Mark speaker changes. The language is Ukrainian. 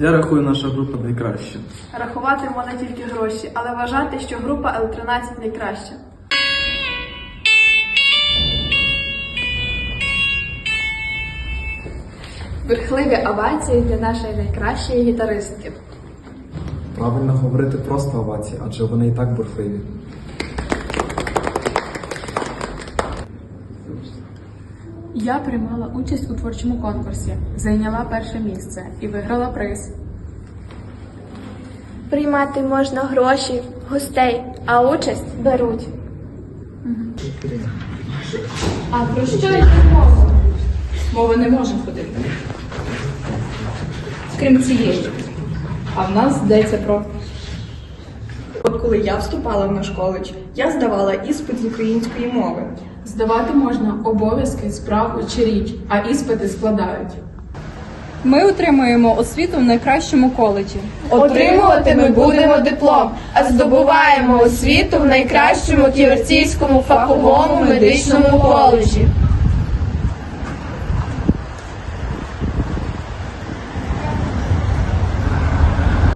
Speaker 1: Я рахую наша група найкраща.
Speaker 2: Рахуватимемо не тільки гроші, але вважати, що група Л-13 найкраща.
Speaker 3: Верхливі овації для нашої найкращої гітаристки.
Speaker 4: Правильно говорити просто овації, адже вони і так бурхливі.
Speaker 5: Я приймала участь у творчому конкурсі, зайняла перше місце і виграла приз.
Speaker 6: Приймати можна гроші, гостей, а участь беруть.
Speaker 3: А про що йде мова?
Speaker 7: Мова не може ходити. Крім цієї. А в нас йдеться про
Speaker 8: От коли я вступала в наш коледж, я здавала іспит з української мови.
Speaker 5: Здавати можна обов'язки, справу чи річ, а іспити складають.
Speaker 7: ми отримуємо освіту в найкращому коледжі.
Speaker 9: Отримувати ми будемо диплом, а здобуваємо освіту в найкращому ківерцівському фаховому медичному коледжі.